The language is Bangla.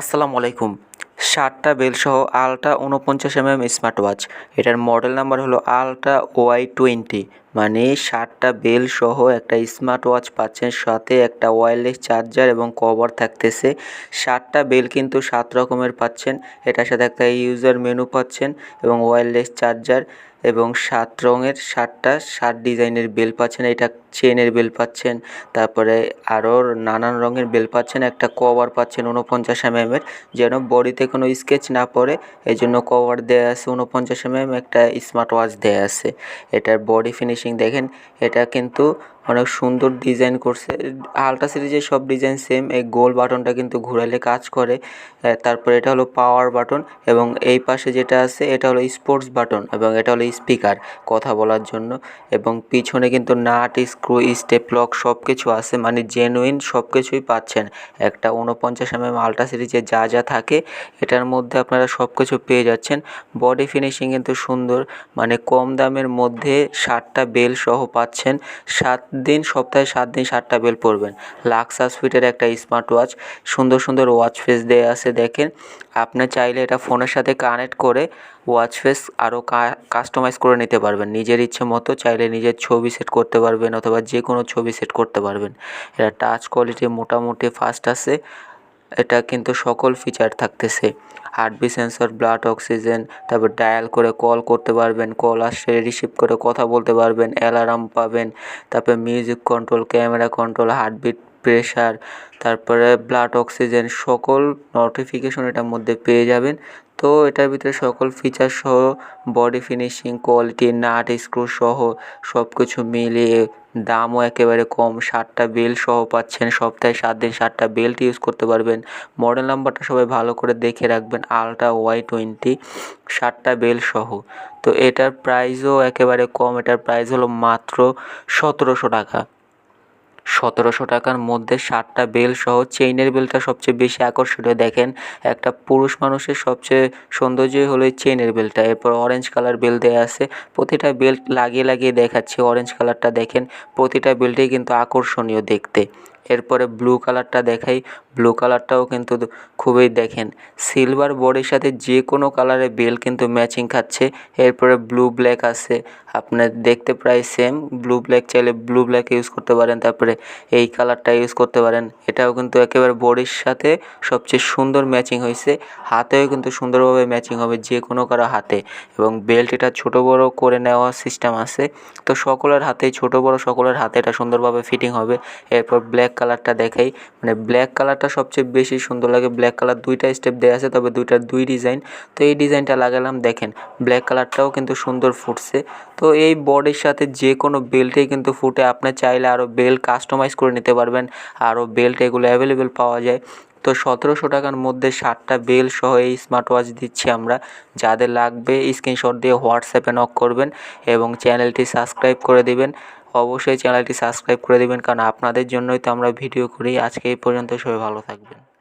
আসসালামু আলাইকুম। সাতটা বেলসহ আলট্রা উনপঞ্চাশ এম স্মার্ট ওয়াচ এটার মডেল নাম্বার হলো আলট্রা ওয়াই টোয়েন্টি। মানে সাতটা বেল সহ একটা স্মার্ট ওয়াচ পাচ্ছেন, সাথে একটা ওয়্যারলেস চার্জার এবং কভার থাকতেছে। সাতটা বেল কিন্তু সাত রকমের পাচ্ছেন, এটার সাথে একটা ইউজার মেনু পাচ্ছেন এবং ওয়্যারলেস চার্জার এবং সাত রঙের সাতটা, সাত ডিজাইনের বেল পাচ্ছেন, এটা চেনের বেল পাচ্ছেন। তারপরে আরও নানান রঙের বেল পাচ্ছেন, একটা কভার পাচ্ছেন উনপঞ্চাশ এমএমের যেন বডিতে কোনো স্কেচ না পড়ে এই জন্য কভার দেওয়া আছে উনপঞ্চাশ এমএম, একটা স্মার্ট ওয়াচ দেওয়া আছে। এটার বডি ফিনিশিং দেখেন এটা কিন্তু অনেক সুন্দর ডিজাইন করছে। আলট্রা সিরিজের সব ডিজাইন সেম এই গোল বাটনটা কিন্তু ঘুরালে কাজ করে। তারপর এটা হলো পাওয়ার বাটন এবং এই পাশে যেটা আছে, এটা হলো স্পোর্টস বাটন এবং এটা হলো স্পিকার কথা বলার জন্য। এবং পিছনে কিন্তু নাট স্ক্রু স্টেপ লক সব কিছু আছে মানে জেনুইন সব কিছুই পাচ্ছেন। একটা উনপঞ্চাশ এমএম আলট্রা সিরিজে যা যা থাকে, এটার মধ্যে আপনারা সব কিছু পেয়ে যাচ্ছেন। বডি ফিনিশিং কিন্তু সুন্দর মানে কম দামের মধ্যে সাতটা বেল সহ পাচ্ছেন। সাত দিন, সপ্তাহে সাত দিন, সাতটা বেল পরবেন। লাক্সাস ফিটের একটা স্মার্ট ওয়াচ সুন্দর সুন্দর ওয়াচ ফেস দেওয়া আছে, দেখেন। আপনি চাইলে এটা ফোনের সাথে কানেক্ট করে ওয়াচ ফেস আরও কাস্টমাইজ করে নিতে পারবেন। নিজের ইচ্ছে মতো চাইলে নিজের ছবি সেট করতে পারবেন অথবা যে কোনো ছবি সেট করতে পারবেন। এটা টাচ কোয়ালিটি মোটামুটি ফাস্ট আছে। এটা কিন্তু সকল ফিচার থাকতেছে। হার্টবিট সেন্সর ব্লাড অক্সিজেন তারপর ডায়াল করে কল করতে পারবেন কল আসলে রিসিভ করে কথা বলতে পারবেন অ্যালার্ম পাবেন, তারপরে music control camera control heartbeat pressure তারপরে ব্লাড অক্সিজেন সকল নোটিফিকেশন এটার মধ্যে পেয়ে যাবেন। তো এটার ভিতরে সকল ফিচার সহ body finishing quality nut screw সহ সব কিছু মিলিয়ে দামও একেবারে কম। সাতটা বেল্ট সহ পাচ্ছেন, সপ্তাহে সাত দিন সাতটা বেল্ট ইউজ করতে পারবেন। মডেল নাম্বারটা সবাই ভালো করে দেখে রাখবেন আলট্রা ওয়াই টোয়েন্টি সাতটা বেল্ট সহ। তো এটার প্রাইসও একেবারে কম, এটার প্রাইস হলো মাত্র সতেরোশো টাকা। সতেরোশো টাকার মধ্যে সাতটা বেল সহ চেইনের বেলটা সবচেয়ে বেশি আকর্ষণীয়। দেখেন, একটা পুরুষ মানুষের সবচেয়ে সৌন্দর্যই হলো এই চেইনের বেলটা। এরপর অরেঞ্জ কালার বেল দেওয়া আছে। প্রতিটা বেল্ট লাগিয়ে লাগিয়ে দেখাচ্ছি অরেঞ্জ কালারটা দেখেন, প্রতিটা বেল্টেই কিন্তু আকর্ষণীয় দেখতে। এরপরে ব্লু কালারটা দেখাই। ব্লু কালারটাও কিন্তু খুবই দেখেন। সিলভার বোর্ডের সাথে যে কোনো কালারের বেল কিন্তু ম্যাচিং খাচ্ছে। এরপরে ব্লু ব্ল্যাক আছে। আপনার দেখতে প্রায় সেম ব্লু ব্ল্যাক চাইলে ব্লু ব্ল্যাক ইউজ করতে পারেন। তারপরে এই কালারটা ইউজ করতে পারেন। এটাও কিন্তু একেবারে বডির সাথে সবচেয়ে সুন্দর ম্যাচিং হয়েছে। হাতেও কিন্তু সুন্দরভাবে ম্যাচিং হবে যে কোনো কারও হাতে। এবং বেল্ট এটা ছোটো বড়ো করে নেওয়ার সিস্টেম আছে। তো সকলের হাতেই ছোটো বড়ো সকলের হাতে এটা সুন্দরভাবে ফিটিং হবে। এরপর ব্ল্যাক কালারটা দেখাই। মানে ব্ল্যাক কালারটা সবচেয়ে বেশি সুন্দর লাগে। ব্ল্যাক কালার দুইটা স্টেপ দেওয়া আছে, তবে দুইটার দুই ডিজাইন তো এই ডিজাইনটা লাগালাম, দেখেন। ব্ল্যাক কালারটাও কিন্তু সুন্দর ফুটছে। তো এই বডির সাথে যে কোনো বেল্টেই কিন্তু ফুটে। আপনি চাইলে আরও বেল্ট কাস্টমাইজ করে নিতে পারবেন। আরও বেল্ট এগুলো অ্যাভেলেবেল পাওয়া যায়। তো সতেরোশো টাকার মধ্যে ষাটটা বেল সহ এই স্মার্ট ওয়াচ দিচ্ছি আমরা। যাদের লাগবে স্ক্রিনশট দিয়ে হোয়াটসঅ্যাপে নক করবেন এবং চ্যানেলটি সাবস্ক্রাইব করে দিবেন। অবশ্যই চ্যানেলটি সাবস্ক্রাইব করে দেবেন, কারণ আপনাদের জন্যই তো আমরা ভিডিও করি। আজকে এই পর্যন্ত সবাই ভালো থাকবেন।